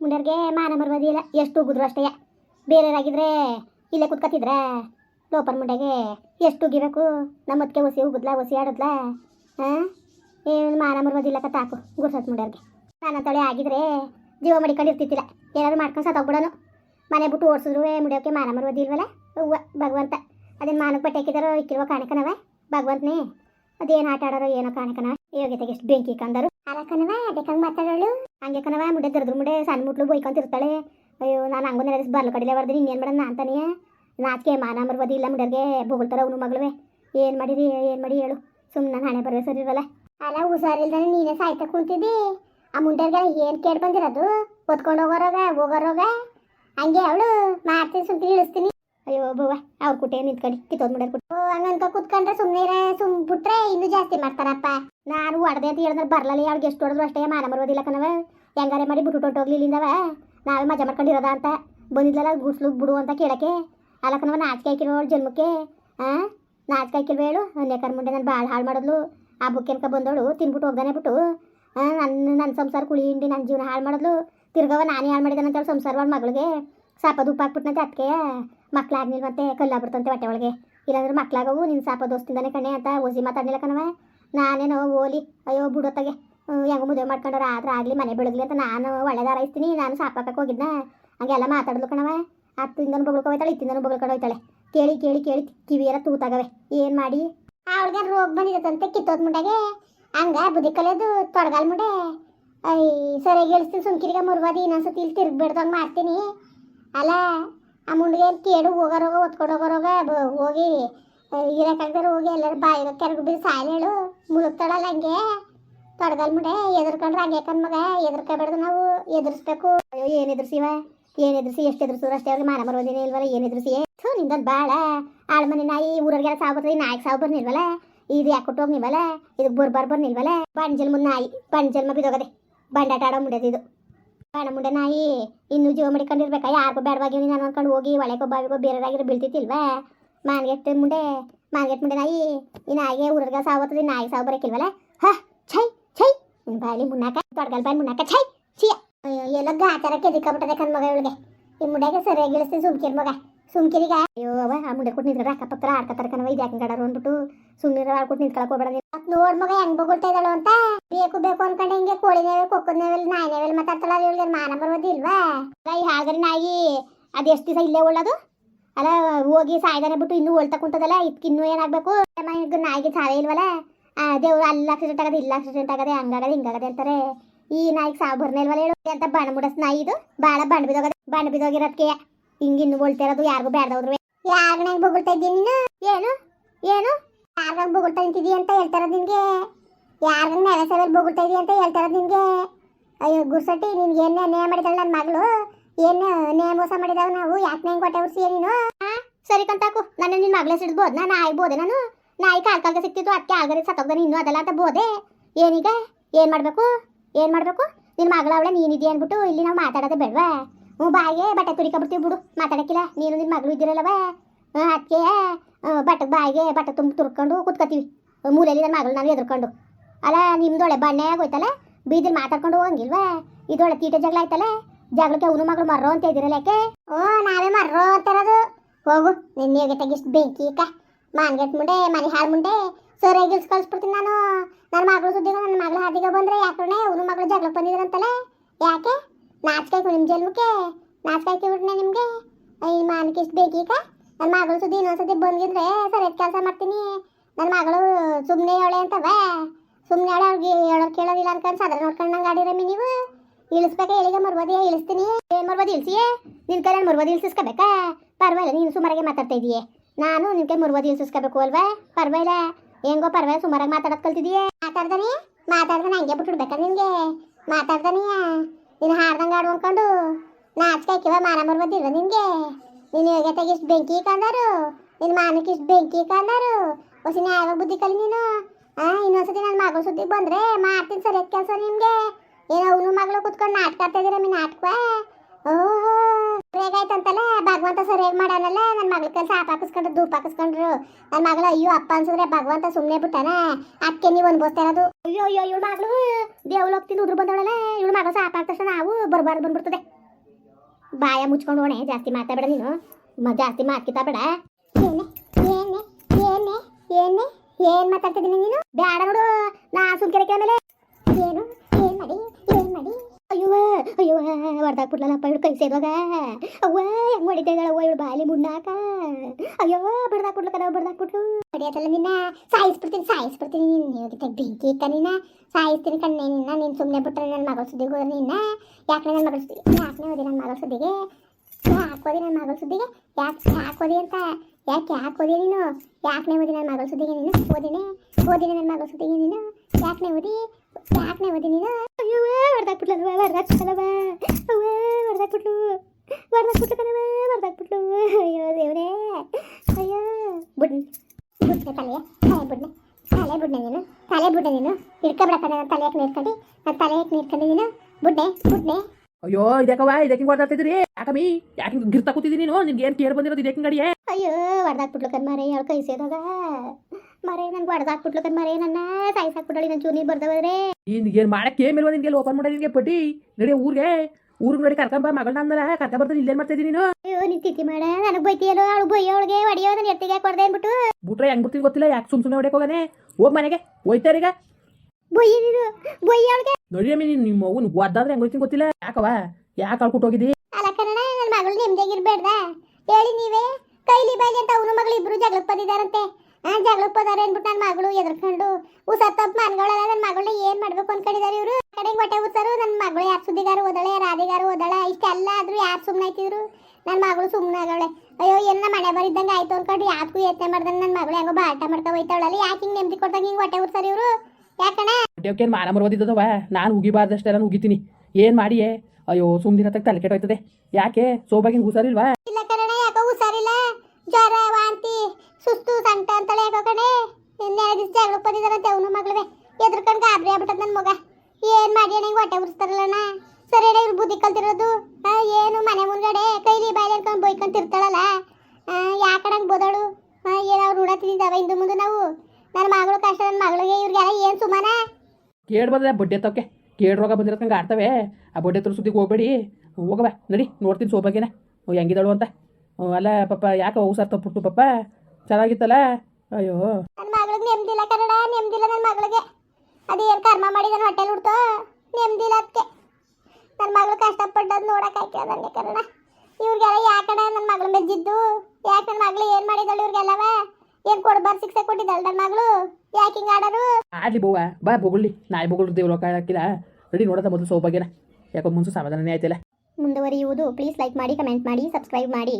ಮುಂಡರ್ಗೆ ಮಾನ ಮರ್ವದಿಲ್ಲ ಎಷ್ಟು ಉಗಿದ್ರು ಅಷ್ಟೇ. ಬೇರೆಯವರಾಗಿದ್ರೆ ಇಲ್ಲೇ ಕುತ್ಕತಿದ್ರ ಲೋಪರ್ ಮುಂಡೆಗೆ ಎಷ್ಟು ಉಗಿಬೇಕು ನಮ್ಮ ಅದಕ್ಕೆ ಒಸಿ ಉಗಿದ್ಲ ಒಸಿ ಆಡದ್ಲ? ಹಾಂ ಏನು ಮಾನ ಮರ್ವಾದಿಲ್ಲ ಕತ್ತಾಕು ಗುರ್ಸತ್ ಮುಂಡರ್ಗೆ. ತೊಳೆ ಆಗಿದ್ರೆ ಜೀವ ಮಡಿಕೊಂಡಿರ್ತಿತ್ತಿಲ್ಲ ಏನಾದ್ರು ಮಾಡ್ಕೊಂಡು ಸತ್ತೋಗ್ಬಿಡೋನು ಮನೆ ಬಿಟ್ಟು ಓಡಿಸಿದ್ರು ಮುಡಿಯೋಕೆ ಮಾನ ಮರ್ಬೋದಿಲ್ವಲ್ಲ ಹೂವ ಭಗವಂತ. ಅದೇ ಮಾನಕ್ಕೆ ಬಟ್ಟೆ ಹಾಕಿದಾರೋ ಇಕ್ಕಿರುವ ಕಾಣಕನವ? ಭಗವಂತನೇ, ಅದೇನು ಆಟ ಆಡೋರೋ, ಏನೋ ಕಾಣಕನವ? ಯೋಗ್ಯತೆಗೆ ಎಷ್ಟು ಬೆಂಕಿ ಕಂದರು. ಅಲ್ಲ ಕಣವ ಅದಕ್ಕಂಗೆ ಮಾತಾಡೋಳು? ಹಂಗೆ ಕಣವ ಮುಡೆ ದರ್ದ್ರ ಮುಡೆ ಸಣ್ಣ ಮುಟ್ಲು ಬೈಕೊಂತಿರ್ತಾಳೆ ಅಯ್ಯೋ, ನಾನು ಹಂಗೊಂದು ನೆರೆಸ್ ಬರ್ಲು ಕಡಿಲೆ ಬರ್ದು ಇನ್ನೇನು ಮಾಡೋಣ ಅಂತಾನೆ. ನಾಚಿಕೆ ಮಾನ ಮರ್ವದಿ ಇಲ್ಲ ಮುಡರ್ಗೆ ಬೊಗಳ್ತಾರ ಅವನು ಮಗಳುವೆ. ಏನು ಮಾಡಿರಿ ಏನು ಮಾಡಿ ಹೇಳು. ಸುಮ್ಮನೆ ನಾನು ಹಣೆ ಬರವೇ ಸರಿ ಇರಲ್ಲ. ಅಲ್ಲ, ಹುಷಾರಿಲ್ದಾನೆ ನೀನೇ ಸಾಯ್ತಾ ಕುಂತಿದ್ದಿ? ಆ ಮುಂಡರ್ಗೆ ಏನು ಕೇಳಿ ಬಂದಿರೋದು ಹೊತ್ಕೊಂಡು ಹೋಗೋರೋಗ ಹೋಗೋರೋಗ ಹಂಗೆ ಅವಳು, ಮಾಡ್ತೀನಿ ಸುಮ್ಮನೆ ಇಳಿಸ್ತೀನಿ. ಅಯ್ಯೋ, ಬವ್ವ, ಅವ್ರ ಕುಟೆ ನಿಂತ್ಕೊಂಡು ಕಿತ್ತೋದ್ ಮುಡರ್ ಕುಟ್. ಹಂಗನ್ಕ ಕುತ್ಕೊಂಡ್ರೆ ಸುಮ್ಮನೆ ಸುಮ್ ಬಿಟ್ರೆ ಇನ್ನು ಜಾಸ್ತಿ ಮಾಡ್ತಾರಪ್ಪ. ನಾನು ಹೊಡೆದೆ ಅಂತ ಹೇಳಿದ್ರೆ ಬರ್ಲಲ್ಲ ಅವ್ಳಿಗೆ ಎಷ್ಟು ಹೊಡೆದ್ರು ಅಷ್ಟೇ, ಮಾನ ಬರೋದಿಲ್ಲ ಕಣವ ಹೆಂಗಾರೆ ಮಾಡಿ ಬಿಟ್ಟು ಹೊಟ್ಟೋಗ್ಲಿ ನಾವೇ ಮಜಾ ಮಾಡ್ಕೊಂಡಿರೋದ ಅಂತ. ಬಂದಿದ್ಲಲ್ಲ ಗುಡ್ಸ್ಲು ಬಿಡು ಅಂತ ಕೇಳಕ್ಕೆ. ಅಲ್ಲ ಕಣವ ನಾಚಿಕೆ ಹಾಕಿರೋ ಜನ್ಮಕ್ಕೆ ಹಾಂ ನಾಚಿಕೆ ಹಾಕಿಲ್ವ ಹೇಳು? ನೇಕರ್ ಮುಂಡೆ ನಾನು ಭಾಳ ಹಾಳು ಮಾಡಿದ್ಲು. ಆ ಬುಕ್ಕೇನ್ಕ ಬಂದೋಳು ತಿನ್ಬಿಟ್ಟು ಹೋಗ್ದಾನೆ ಬಿಟ್ಟು. ನನ್ನ ನನ್ನ ಸಂಸಾರ ಕುಳಿ ಹಿಂಡಿ ನನ್ನ ಜೀವನ ಹಾಳು ಮಾಡಿದ್ಲು. ತಿರ್ಗವ ನಾನೇ ಹಾಳು ಮಾಡಿದ್ದಾನೆ ಅಂತ ಹೇಳಿ ಸಂಸಾರ ಮಾಡಿ ಮಗಳಿಗೆ. ಸಾಪ ದುಪ್ಪ ಹಾಕ್ಬಿಟ್ನಂತೆ ಅದಕ್ಕೆ ಮಕ್ಳಾಗ್ನಿಲ್ವಂತೆ ಕಲ್ಲಾಗ್ಬಿಡ್ತಂತೆ ಹೊಟ್ಟೆ ಒಳಗೆ. ಇಲ್ಲಾಂದ್ರೆ ಮಕ್ಳಾಗವು ನಿನ್ನ ಸಾಪ ದೋಸ್ತಿಂದಾನೆ ಕಣೆ ಅಂತ ಓಸಿ ಮಾತಾಡ್ಲಿಲ್ಲ ಕಣವ ನಾನೇನೋ ಓಲಿ, ಅಯ್ಯೋ ಬಿಡೋತ್ತಾಗೆ ಹೆಂಗೋ ಮುದುವೆ ಮಾಡ್ಕೊಂಡವ್ರು ಆದ್ರೆ ಆಗಲಿ ಮನೆ ಬೆಳಗ್ಲಿ ಅಂತ ನಾನು ಒಳ್ಳೆದಾರ ಇಸ್ತೀನಿ ನಾನು ಸಾಪಾಕಕ್ಕೆ ಹೋಗಿದ್ನ. ಹಂಗೆಲ್ಲ ಮಾತಾಡಿದ್ಲು ಕಣವ ಹತ್ತಿಂದನು ಬೊಗಳ್ಕೊ ಹೋಯ್ತಾಳೆ, ಇತ್ತಿಂದನು ಬೊಗಳ್ಕೊಂಡು ಹೋಯ್ತಾಳೆ. ಕೇಳಿ ಕೇಳಿ ಕೇಳಿ, ಕಿವಿಯೆಲ್ಲ ತೂತಾಗವೆ. ಏನು ಮಾಡಿ? ಅವಳಿಗೆ ರೋಗ ಬಂದಿರತ್ತಂತೆ ಕಿತ್ತೋದ್ ಮುಂಡಾಗೆ. ಹಂಗೆ ಬುದ್ಧಿ ಕಲಿಯೋದು ತೊಡಗಾಲ್ ಮುಂಡೆ. ಐ, ಸರಿಯಾಗಿ ಹೇಳ್ತೀನಿ ಸುಮ್ಕಿರಿಗ ಮುರ್ಬಾದಿ ಇನ್ನೊಂದ್ಸತಿ ಇಲ್ಲಿ ತಿರ್ಗ್ಬಿಡ್ದಂಗೆ ಮಾಡ್ತೀನಿ. ಅಲ್ಲ ಆ ಮುಂಡಿಗೆ ಕೇಡು ಹೋಗೋರೋಗ ಒತ್ಕೊಂಡು ಹೋಗೋರೋಗ ಹೋಗಿ ಇರಕಾಗ್ದಾರ ಹೋಗಿ ಎಲ್ಲರೂ ಬಾಯಿರೋ ಕೆರಗು ಬಿದ್ದು ಸಾಯಲೇಳು ಮುಳುಗ್ತಾಳಲ್ಲ ಹಂಗೆ. ತೊಡಗಲ್ ಮುಡೆ, ಎದುರ್ಕೊಂಡ್ರೆ ಹಂಗೆ ಕಣ್ ಮಗ ಎದುರ್ಕೋಬೇಡ್ದು ನಾವು ಎದುರಿಸ್ಬೇಕು. ಅಯ್ಯೋ, ಏನು ಎದುರ್ಸಿವ ಏನು ಎದುರಿಸಿ? ಎಷ್ಟು ಎದುರಿಸಿದ್ರು ಅಷ್ಟೇ ಅವ್ರಿಗೆ ಮಾನ ಬರೋದಿನೇ ಇಲ್ವಲ್ಲ, ಏನು ಎದುರಿಸಿ? ಥೂ, ನಿಂದೊಂದು ಭಾಳ ಆಳ್ ಮನೆ ನಾಯಿ, ಊರವ್ರಿಗೆಲ್ಲ ಸಾವು ಬರ್ತದೆ, ನಾಯಿಗೆ ಸಾವು ಬರ್ನಿಲ್ವಲ್ಲ? ಇದು ಯಾಕೆ ಕೊಟ್ಟೋಗಿ ನಿಲ್ವಲ್ಲ ಇದು ಬರ್ ಬರ್ ಬರ್ನಿಲ್ವಲ್ಲ? ಬಂಜಲ್ ಮುನ್ನ ನಾಯಿ ಬಂಜಲ್ಮ ಬಿದೋಗದೆ ಬಂಡಾಟ ಆಡೋ ಮುಡ್ಯದ ಬಾಣ ಮುಂಡೆ ನಾಯಿ, ಇನ್ನೂ ಜೀವ ಮಡಿಕೊಂಡಿರ್ಬೇಕಾ? ಯಾರಿಗೂ ಬೇಡವಾಗಿ ನಾನು ಅನ್ಕೊಂಡು ಹೋಗಿ ಒಳಗೋ ಬಾವಿಗೋ ಬೇರೆದಾಗಿರೋ ಬೀಳ್ತಿತ್ತಿಲ್ವಾ ಮಾನ್ಗೆಟ್ ಮುಂಡೆ ಮಾನ್ಗೆಟ್ ಮುಂಡೆ ನಾಯಿ, ಈ ನಾಯಿಗೆ ಊರ್ಗ ಸಾವು ಬರ್ತದೆ ನಾಯಿ ಸಾವು ಬರಕಿಲ್ವಲ್ಲ? ಹ, ಛೈ ಛೈ ಬಾಲಿ ಮುನ್ನಾಕ, ತೊಡ್ಗಲ್ ಬಾಯಿ ಮುನ್ನಾಕ, ಛೈ, ಛಿಯ. ಎಲ್ಲ ಗಾಚಾರ ಕೆದಿಕಬಿಟ್ಟದೆ ಕಣ್ ಮಗ ಇವಳಿಗೆ. ಈ ಮುಂಡೆಗೆ ಸರಿಯಾಗಿ ಇಳಿಸ್ತೀನಿ, ಸುಮ್ಕಿರ್ ಮಗ. ಸುಮ್ಕಿರಿಗ ಅಯ್ಯೋ ಅವ ಆ ಮುಂಡೆ ಕೊಟ್ಟು ನಿಂತ್ರೆ ಅಕ್ಕಪತ್ರ ಆಡ್ಕತ್ತಾರ ಕಣವ ಇದು ಯಾಕೆ ಗಡರು ಅಂದ್ಬಿಟ್ಟು ಸುಮ್ಮನೆ ಆಡ್ಕೊಟ್ಟು ನಿಂತ್ಕೊಳಕ್ ಹೋಗ್ಬೇಡ ನೀನು. ಮತ್ ನೋಡ್ ಮಗ, ಹೆಂಗ್ ಬೊಗಳ್ತಾ ಇದ್ದಾಳು ಅಂತ. ಬೇಕು ಬೇಕು ಅನ್ಕೊಂಡು ಹಿಂಗೆ ಕೋಳಿನೇವೆ ಕೊಕ್ಕದ್ನೇವೆಲ್ಲ ನಾಯಿನೇವೆಲ್ಲ ಮಾತಾಡ್ತಾಳ ಇವಳಿಗೆ, ಮಾನ ಬರೋದಿಲ್ವಾ ಈ ಹಾಗರಿ ನಾಯಿ ಅದೆಷ್ಟು ದಿವಸ ಇಲ್ಲೇ ಒಳ್ಳೋದು ಅಲ್ಲ, ಹೋಗಿ ಸಾಯ್ದಾನೆ ಬಿಟ್ಟು ಇನ್ನೂ ಒಳ್ತಾ ಕುಂತದಲ್ಲ ಇದಕ್ಕೆ ಇನ್ನೂ ಏನಾಗಬೇಕು? ನಾಯಿಗೆ ಸಾವೇ ಇಲ್ವಲ್ಲ? ದೇವ್ರು ಅಲ್ಲಿ ಆಕ್ಸಿಡೆಂಟ್ ಆಗದೆ ಇಲ್ಲ ಆಕ್ಸಿಡೆಂಟ್ ಆಗದೆ ಹಂಗಾಗದೆ ಹಿಂಗಾಗದೆ ಅಂತಾರೆ. ಈ ನಾಯಿಗೆ ಸಾವು ಬರ್ನೇ ಇಲ್ವಲ್ಲ ಹೇಳು ಅಂತ ಬಣ್ಣ ಮುಡಸ್ ನಾಯಿ ಇದು? ಭಾಳ ಬಣ್ಣ ಬಿದೋಗದೆ ಬಣ್ಣ ಬಿದೋಗಿರೋದಕ್ಕೆ ಹಿಂಗೆ ಇನ್ನೂ ಒಳ್ತಾ ಇರೋದು, ಯಾರಿಗೂ ಬೇಡದವ್ರು. ಯಾರನ್ನ ಬೊಗಳ್ತಾ ಇದ್ದೀನಿ ನೀನು? ಏನು? ಏನು? ಯಾರ್ಗ ಬೊಗಳ್ತಾ ನಿಂತಿದ್ದೀಯ ಅಂತ ಹೇಳ್ತಾರ ನಿನ್ಗೆ? ಯಾರನ್ನ ನೆಲ ಸವೆಲ್ ಬೊಗಳ್ತಾ ಅಂತ ಹೇಳ್ತಾರ ನಿನ್ಗೆ? ಅಯ್ಯೋ, ಗುರ್ಸಟ್ಟಿ, ನಿನ್ಗೆ ಏನೇ ನೇಮ ಮಾಡಿದಾಳೆ ನನ್ನ ಮಗಳು? ಏನು ನೇ ಮೋಸ ಮಾಡಿದಾವ ನಾವು? ಯಾಕೆ ನಂಗೆ ಕೊಟ್ಟೆ ಉರ್ಸಿ ನೀನು? ಸರಿ ಕಂತಾಕು ನನ್ನ ನಿನ್ನ ಮಗಳೇ ಸಿಡ್ಬೋದು ನಾನು ನಾಯಿ ಬೋದೆ ನಾನು? ನಾಯಿ ಕಾಲ್ ಕಾಲ್ಗೆ ಸಿಕ್ತಿತ್ತು ಅದಕ್ಕೆ ಆಲ್ಗರಿ ಸತ್ತೋಗ್ದಾನೆ ಇನ್ನೂ ಅದಲ್ಲ ಅಂತ ಬೋದೆ? ಏನೀಗ? ಏನ್ ಮಾಡಬೇಕು? ಏನ್ ಮಾಡಬೇಕು? ನಿನ್ನ ಮಗಳ ಅವಳೆ ನೀನಿದೆಯಾ ಅಂದ್ಬಿಟ್ಟು ಇಲ್ಲಿ ನಾವು ಮಾತಾಡೋದೇ ಬೇಡವಾ? ಹ್ಞೂ ಬಾಯಿಗೆ ಬಟ್ಟೆ ತುರಿಕೊಬಿಡ್ತೀವಿ ಬಿಡು. ಮಾತಾಡಕ್ಕಿಲ್ಲ. ನೀನು ನಿನ್ನ ಮಗಳು ಇದ್ದಿರಲ್ಲವ? ಅದಕ್ಕೆ ಬಟ್ಟೆ ಬಾಯಿಗೆ ಬಟ್ಟೆ ತುಂಬ ತುರ್ಕೊಂಡು ಕುತ್ಕೋತೀವಿ ಮೂಲೆಯಲ್ಲಿ ನನ್ನ ಮಗಳು ನಾನು ಎದುರ್ಕೊಂಡು. ಅಲ್ಲ ನಿಮ್ದೊಳೆ ಬಣ್ಣೆ ಆಗೋಯ್ತಲ್ಲ? ಬೀದಿಲ್ ಮಾತಾಡ್ಕೊಂಡು ಹೋಗಂಗಿಲ್ವಾ? ಇದೊಳೆ ತೀಟ ಜಗಳ ಆಯ್ತಲ್ಲ? ಜಗಳಕ್ಕೆ ಅವನು ಮಗಳು ಮರ್ರೋ ಅಂತ ಇದ್ದೀರಲ್ಲ ಯಾಕೆ? ಓ ನಾವೇ ಮರ್ರೋ ಅಂತಿರೋದು ಹೋಗು, ನಿನ್ನೆ ಇಷ್ಟು ಬೆಂಕಿ ಕ ಮಾನ್ಗೆಟ್ ಮುಂಡೆ, ಮನೆ ಹಾಳು ಮುಂಡೆ ಸರಿಯಾಗಿ ಇಳ್ಸ್ ಕಳಿಸ್ಬಿಡ್ತೀನಿ ನಾನು. ನನ್ನ ಮಗಳು ಸುದ್ದಿಗೆ ನನ್ನ ಮಗಳು ಹಾದಿಗೆ ಬಂದರೆ ಯಾಕೆ ಅವನು ಮಗಳು ಜಗಳಕ್ಕೆ ಬಂದಿದ್ರಂತಲ್ಲ ಯಾಕೆ? ನಾಚ್ಕಾಯ್ಕು ನಿಮ್ಮ ಜನ್ಮಕ್ಕೆ? ನಾಚ್ಕಾಯ್ಕೆ ಬಿಟ್ನೆ ನಿಮಗೆ? ಈ ಮಾನ್ಗೆ ಇಷ್ಟು ಬೇಕೀಗ ನನ್ನ ಮಗಳು ಸುದ್ದಿ ಇನ್ನೊಂದ್ಸತಿ ಬಂದಿದ್ರೆ ಸರಿಯಾದ ಕೆಲಸ ಮಾಡ್ತೀನಿ. ನನ್ನ ಮಗಳು ಸುಮ್ಮನೆ ಹೇಳೆ ಅಂತ ಸುಮ್ಮನೆ ಹೇಳ ಅವ್ರಿಗೆ ಹೇಳೋರು ಕೇಳೋದಿಲ್ಲ ಅನ್ಕೊಂಡು ಸದ್ರ ನೋಡ್ಕೊಂಡು ನಂಗೆ ಆಡಿರಮ್ಮಿ ನೀವು. ಇಳಿಸ್ಬೇಕಾ ಹೇಳಿಗ ಮರ್ಬೋದಿ ಇಳಿಸ್ತೀನಿ. ಏನು ಮರ್ಬೋದು ಇಳಿಸಿಯೇ? ನಿನ್ನ ಕೈ ಮರ್ಬೋದು ಇಳಿಸ್ಕೋಬೇಕಾ ಪರವಾಗಿಲ್ಲ, ನೀನು ಸುಮಾರಾಗೆ ಮಾತಾಡ್ತಾ ಇದೀಯೇ. ನಾನು ನಿನ್ನ ಕೈ ಮರ್ಬೋದು ಇಳಿಸ್ಕೋಬೇಕು ಅಲ್ವಾ? ಪರವಾಗಿಲ್ಲ. ಹೆಂಗೋ ಪರವಾಗಿಲ್ಲ, ಸುಮಾರಾಗಿ ಮಾತಾಡೋದು ಕಲ್ತಿದೀಯೇ? ಮಾತಾಡ್ದಾನೆ ಮಾತಾಡ್ದಾನೆ ಹಂಗೆ ಬಿಟ್ಬಿಡ್ಬೇಕಾ ನಿನಗೆ? ಮಾತಾಡ್ದಾನೆಯಾ? ನೀನು ಹಾಡ್ದಂಗೆ ಆಡು ಅನ್ಕೊಂಡು ನಾಚ್ಕಾಯ್ಕಿವ ಮಾರಾಮರ್ ಮಾನ ಮರ್ಬೋದಿಲ್ಲ ನಿನಗೆ ನೀನು ಯೋಗ್ಯತೆಗೆ ಇಷ್ಟು ಬೆಂಕಿ ಕಂದರು ನಿನ್ನ ಮಾನಕ್ಕೆ ಇಷ್ಟು ಬೆಂಕಿ ಕಂದರು ಹೊಸ ನ್ಯಾಯವಾಗಿ ಬುದ್ಧಿ ಕಲಿ ನೀನು. ಇನ್ನೊಂದ್ಸತಿ ನನ್ನ ಮಗಳ ಸುದ್ದಿ ಬಂದ್ರೆ ಮಾಡ್ತೀನಿ ಸರಿಯಾದ ಕೆಲಸ ನಿಮ್ಗೆ. ಏನೋ ಅವನು ಮಗಳು ಕುತ್ಕೊಂಡು ನಾಟಕ ಆಡ್ತಾ ಇದೀರ ಮೀ ನಾಟಕ? ಓಹೋ. ಸರಿಯಾಗಾಯ್ತಂತಲ್ಲ ಭಗವಂತ ಸರಿಯಾಗಿ ಮಾಡಾನಲ್ಲ ನನ್ನ ಮಗಳ ಕೈಲಿ ಸಾಪ್ ಹಾಕಿಸ್ಕೊಂಡ್ರು, ಧೂಪ ಹಾಕಿಸ್ಕೊಂಡ್ರು. ನನ್ನ ಮಗಳು, ಅಯ್ಯೋ, ಅಪ್ಪ ಅನ್ಸಿದ್ರೆ ಭಗವಂತ ಸುಮ್ಮನೆ ಬಿಟ್ಟಾನ? ಅದಕ್ಕೆ ನೀವು ಅನ್ಬೋಸ್ತಾ ಇರೋದು. ಅಯ್ಯೋ ಅಯ್ಯೋ, ಇವಳು ಮಗಳು, ದೇವ್ಳು ಹೋಗ್ತೀನಿ, ಉದ್ರು ಬಂದವಳಲ್ಲ, ಇವಳು ಮಗಳು ಸಾಪ್ ಹಾಕಿದ ತಕ್ಷಣ ನಾವು ಬರ್ಬಾರ್ದು ಬಂದ್ಬಿಡ್ತದೆ. ಬಾಯ ಮುಚ್ಕೊಂಡು ಹೋಣೆ, ಜಾಸ್ತಿ ಮಾತಾಡಬೇಡ ನೀನು. ಮ, ಜಾಸ್ತಿ ಮಾತ್ಕಿತಾ ಬೇಡ ಏನೇ ಏನೇ ಏನೇ ಏನೇ, ಏನ್ ಮಾತಾಡ್ತಿದ್ದೀನಿ ನೀನು? ಬೇಡ ನೋಡು, ನಾ ಸುಮ್ಕೆರೆ ಮೇಲೆ ಏನು, ಏನ್ ಮಾಡಿ ಏನ್ ಮಾಡಿ? ಅಯ್ಯೋ ಅಯ್ಯೋ ಹೊಡ್ದಾಕ್ಬಿಟ್ಲಲ್ಲಪ್ಪ ಇವಳು ಕೈ ಸೇರುವಾಗ. ಅವ್ವ, ಹೆಂಗ್ ಹೊಡಿತಾ ಇದ್ದಾಳವ್ವ ಇವಳು ಬಾಲಿ ಮುಣ್ಣಾಕ. ಅಯ್ಯೋ ಬಡ್ದಾಕ್ಬಿಟ್ಲು ಕದ ಬಡ್ದಾಕ್ಬಿಟ್ಲು ಹೊಡಿಯತ್ತಲ್ಲ ನಿನ್ನ, ಸಾಯಿಸ್ಬಿಡ್ತೀನಿ ಸಾಯಿಸ್ಬಿಡ್ತೀನಿ ನಿನ್ನ. ಹೋಗಿದ್ದೆ ಬೆಂಕಿ ಇಕ್ಕ ನಿನ್ನ. ಸಾಯಿಸ್ತೀನಿ ಕಣ್ಣೆ ನಿನ್ನ. ನೀನು ಸುಮ್ಮನೆ ಬಿಟ್ರೆ ನನ್ನ ಮಗಳ ಸುದ್ದಿಗೆ ಹೋದ್ರೆ ನಿನ್ನ. ಯಾಕೆ ನನ್ನ ಮಗಳ ಸುದ್ದಿಗೆ? ಯಾಕೆ ಹೋದಿ ನನ್ನ ಮಗಳ ಸುದ್ದಿಗೆ? ಯಾಕೆ ಓದಿ ನನ್ನ ಮಗಳ ಸುದ್ದಿಗೆ? ಯಾಕೆ ಯಾಕೆ ಓದಿ ಅಂತ? ಯಾಕೆ ಯಾಕೆ ಓದಿ ನೀನು? ಯಾಕೆ ಓದಿ ನನ್ನ ಮಗಳ ಸುದ್ದಿಗೆ ನೀನು? ಓದಿನೇ ಓದಿನೇ ನನ್ನ ಮಗಳ ಸುದ್ದಿಗೆ ನೀನು? ಯಾಕೆ ಓದಿ? ಯಾಕನೆ ಓದಿ ನೀನು? ಅಯ್ಯೋ ಹೊಡ್ದಾಕ್ಬಿಟ್ಲಲ್ವ ಹೊಡ್ದಾಕ್ಬಿಟ್ಲವ ಅವ್ವ. ಹೊಡ್ದಾಕ್ಬಿಟ್ಲು ಹೊಡ್ದಾಕ್ಬಿಟ್ಲು ಕಣವ ಹೊಡ್ದಾಕ್ಬಿಟ್ಲು ಅಯ್ಯೋ ದೇವ್ರೇ. ಅಯ್ಯೋ. ಬುಡ್ ಬುಡ್ನೆ ತಲೆಯ ತಲೆ ಬುಡ್ನೆ. ತಲೆ ಬುಡ್ನೆ ನೀನು. ತಲೆ ಬುಡ್ನೆ ನೀನು. ಇಟ್ಕೊಬಿಡ ಕಣ ನನ್ನ ತಲೆ ಯಾಕೆ ನೀರ್ಕೊಂಡು? ನನ್ನ ತಲೆ ಯಾಕೆ ನೀರ್ಕೊಂಡು ನೀನು? ಬುಡ್ನೆ ಬುಡ್ನೆ. ಅಯ್ಯೋ ಇದಕ್ಕವ ಇದಕ್ಕೆ ಮಾತಾಡ್ತಿದ್ರಿ ಯಾಕಮ್ಮಿ ಯಾಕೆ ಗಿರ್ತಾ ಕೂತಿದ್ದೀನಿ ನೀನು? ನಿನ್ಗೆ ಏನು ಕೇಳಿ ಬಂದಿರೋದು ಇದಕ್ಕೆ ಗಡಿಯೇ ಅಯ್ಯೋ ಹೊಡ್ದಾಕ್ಬಿಟ್ಲು ಕಣ್ಮಾರೆ ಯಾವ ಕೈ ಸೇದಾಗ ಮರೆ ನನ್ಗೆ ಹೊಡೆದಾಕ್ಬಿಟ್ಲು ಕಣ್ ಮರೆ ನನ್ನ ಸಾಯಿಸಾಕ್ಬಿಟ್ಟಳಿ ನನ್ನ ಚೂನಿ ಬರ್ದವ್ರೆ. ನಿನ್ಗೆ ಏನು ಮಾಡಕ್ಕೆ? ಮೇಲ್ವ ನಿನ್ಗೆ? ಓಪನ್ ಮಾಡಿ ನಿನ್ಗೆ ಪಟ್ಟಿ? ನಡಿ ಊರಿಗೆ. ಊರಿಗೆ ನೋಡಿ ಕರ್ಕೊಂಬ ಮಗಳ ಅಂದಲ್ಲ ಕರ್ಕ ಬರ್ತಾನೆ ಇಲ್ಲೇನ್ ಮಾಡ್ತಾ ನೀನು? ಅಯ್ಯೋ ನೀನು ತಿಥಿ ಮಾಡ ನನಗೆ ಬೈತಿಯಲ್ಲೋ ಅವಳು ಬೈಯೋಳಿಗೆ ಹೊಡಿಯೋ ನನ್ನ ಎತ್ತಿಗೆ ಕೊಡ್ದೆ ಅಂದ್ಬಿಟ್ಟು. ಬಿಟ್ರೆ ಹೆಂಗ್ ಬರ್ತೀನಿ ಗೊತ್ತಿಲ್ಲ ಯಾಕೆ ಸುಮ್ ಸುಮ್ಮನೆ ಹೊಡೆಯಕ್ಕೆ ಹೋಗಾನೆ? ಹೋಗ್ ಮನೆಗೆ ಹೋಯ್ತಾರೀಗ ಬೊಯ್ಯಿ ನೀನು ಬೊಯ್ಯಿ ಅವಳಿಗೆ. ನಡಿಯಮ್ಮಿ ನೀನು ನಿಮ್ಮ ಮಗನ ಒದ್ದಾದ್ರೆ ಹೆಂಗ್ ಹೋಯ್ತೀನಿ ಗೊತ್ತಿಲ್ಲ. ಯಾಕವ ಯಾಕೆ ಅಳ್ಕೊಟ್ಟು ಹೋಗಿದ್ದಿ ಅಲ್ಲ ಕನ್ನಡ ನನ್ನ ಮಗಳು ನಿಮ್ದಾಗಿರ್ಬೇಡ್ದ ಹೇಳಿ ನೀವೇ. ಕೈಲಿ ಬೈಲಿ ಅಂತ ಅವನು ಮಗಳು ಇಬ್ರು ಜಗಳಕ್ಕೆ ಬಂದಿದ್ದಾರಂತೆ. ಜಗಳಕ್ಕೆ ಹೋದಾರೆ ಅಂದ್ಬಿಟ್ಟು ನನ್ನ ಮಗಳು ಎದ್ರಕೊಂಡು ಉಸರ್ ತಪ್ಪ ಮನ್ಗಳಲ್ಲ ನನ್ನ ಮಗಳನ್ನ ಏನ್ ಮಾಡ್ಬೇಕು ಅನ್ಕೊಂಡಿದ್ದಾರೆ ಇವರು? ಕಡೆಗೆ ಹೊಟ್ಟೆ ಉತ್ತರು ನನ್ನ ಮಗಳು ಯಾರು ಸುದ್ದಿಗಾರು ಓದಳೆ ರಾಧಿಗಾರು ಓದಳೆ? ಇಷ್ಟೆಲ್ಲ ಆದ್ರೂ ಯಾರು ಸುಮ್ಮನೆ ಆಯ್ತಿದ್ರು? ನನ್ನ ಮಗಳು ಸುಮ್ಮನೆ ಆಗಳೆ ಅಯ್ಯೋ ಎಲ್ಲ ಮನೆ ಬರಿದ್ದಂಗೆ ಆಯ್ತು ಅನ್ಕೊಂಡು ಯಾಕೂ ಯತ್ನೆ ಮಾಡ್ದೆ ನನ್ನ ಮಗಳು ಹೆಂಗೋ ಬಾಟ ಮಾಡ್ತಾ ಹೋಯ್ತಾವಳಲ್ಲ ಯಾಕೆ ಹಿಂಗೆ ನೆಮ್ಮದಿ ಕೊಡ್ದಾಗ ಹಿಂಗೆ ಹೊಟ್ಟೆ ಉತ್ತಾರೆ ಇವರು? ಯಾಕಣ್ಣ? ಹೊಟ್ಟೆವಕ್ಕೇನು ಮಾನ ಮರವದಿದ್ದವ ನಾನು ಉಗಿಬಾರ್ದಷ್ಟೇ ನಾನು ಉಗಿತೀನಿ. ಏನು ಮಾಡಿಯೇ? ಅಯ್ಯೋ ಸುಮ್ಮನೆ ತಕ್ಕ ತಲೆ ಕೆಟ್ಟೋಯ್ತದೆ ಯಾಕೆ? ಸೋಬಾಗಿನ ಹುಷಾರಿಲ್ವಾ ಇಲ್ಲ ಕಣ ಯಾಕೋ ಹುಷಾರಿಲ್ಲ ಜ್ವರ ನೆನೆ ದಿವಸ ಜಗಳ ಬಂದಿದ್ದಾರಂತೆ ಅವನು ಮಗಳವೆ ಎದ್ರಕಂಡು ಗಾಬರಿ ಆಗ್ಬಿಟ್ಟದ ನನ್ನ ಮಗ. ಏನ್ ಮಾಡಿ ಅಣ್ಣ ಹೊಟ್ಟೆ ಉರಿಸ್ತಾರಲ್ಲಣ್ಣ? ಸರಿ ಅಣ್ಣ ಇವ್ರು ಬುದ್ಧಿ ಕಲ್ತಿರೋದು? ಏನು ಮನೆ ಮುಂದ್ಗಡೆ ಕೈಲಿ ಬಾಯಲ್ಲಿ ಅನ್ಕೊಂಡು ಬೈಕೊಂತಿರ್ತಾಳಲ್ಲ? ಯಾಕಡಂಗೆ ಬೋದಳು? ಏನು ಅವ್ರು ನೋಡತ್ತಿದ್ದಾವ ಇಂದು ಮುಂದೆ ನಾವು? ನನ್ನ ಮಗಳು ಕಷ್ಟ ನನ್ನ ಮಗಳಿಗೆ ಇವ್ರಿಗೆಲ್ಲ ಏನು ಸುಮಾನ? ಕೇಳಿ ಬಡ್ಡೆ ತೋಕೆ ಕೇಳಿ ರೋಗ ಬಂದಿರೋಕಂಗೆ ಆಡ್ತವೆ. ಆ ಬಡ್ಡೆ ತರ ಸುದ್ದಿಗೆ ಹೋಗ್ಬೇಡಿ. ಹೋಗವ ನಡಿ, ನೋಡ್ತೀನಿ ಸೋಬಾಗಿನ ಹೆಂಗಿದಳು ಅಂತ. ಅಲ್ಲ, ಪಾಪ, ಯಾಕೆ ಹುಷಾರ್ ತಪ್ಪಿಟ್ಟು ಪಾಪ? ಚೆನ್ನಾಗಿತ್ತಲ್ಲ? ಅಯ್ಯೋ ನನ್ನ ಮಗಳಿಗೆ ನೆಮ್ಮದಿಲ್ಲ ಕನ್ನಡ ನೆಮ್ಮದಿಲ್ಲ ನನ್ನ ಮಗಳಿಗೆ ಅದೇನು ಕರ್ಮ ಮಾಡಿ ನನ್ನ ಹೊಟ್ಟೆಲಿ ಹುಡ್ತೋ? ನೆಮ್ಮದಿಲ್ಲ ಅದಕ್ಕೆ ನನ್ನ ಮಗಳು ಕಷ್ಟಪಟ್ಟದ್ದು ನೋಡೋಕ್ಕಾಯ್ತು ಅದನ್ನೇ ಕನ್ನಡ ಇವ್ರಿಗೆಲ್ಲ ಯಾಕಡ ನನ್ನ ಮಗಳು ಮೆಜ್ಜಿದ್ದು ಯಾಕೆ ನನ್ನ ಮಗಳು ಏನು ಮಾಡಿದಳು ಇವ್ರಿಗೆಲ್ಲವ? ಏನು ಕೊಡ್ಬಾರ್ದು ಶಿಕ್ಷೆ ಕೊಟ್ಟಿದ್ದಾಳೆ ನನ್ನ ಮಗಳು? ಯಾಕೆ ಹಿಂಗೆ ಆಡೋರು ಆಡ್ಲಿ ಬೋವ ಬಾ ಬೊಗಳ್ಲಿ ನಾಯಿ ಬೊಗಳು ದೇವ್ರ ಹಾಕಿಲ್ಲ ರೆಡಿ ನೋಡೋದ ಮೊದಲು ಸೌಭಾಗ್ಯನ. ಯಾಕೋ ಮುಂಚೆ ಸಮಾಧಾನನೇ ಆಯ್ತಿಲ್ಲ. ಮುಂದುವರಿಯುವುದು. ಪ್ಲೀಸ್ ಲೈಕ್ ಮಾಡಿ ಕಮೆಂಟ್ ಮಾಡಿ ಸಬ್ಸ್ಕ್ರೈಬ್ ಮಾಡಿ.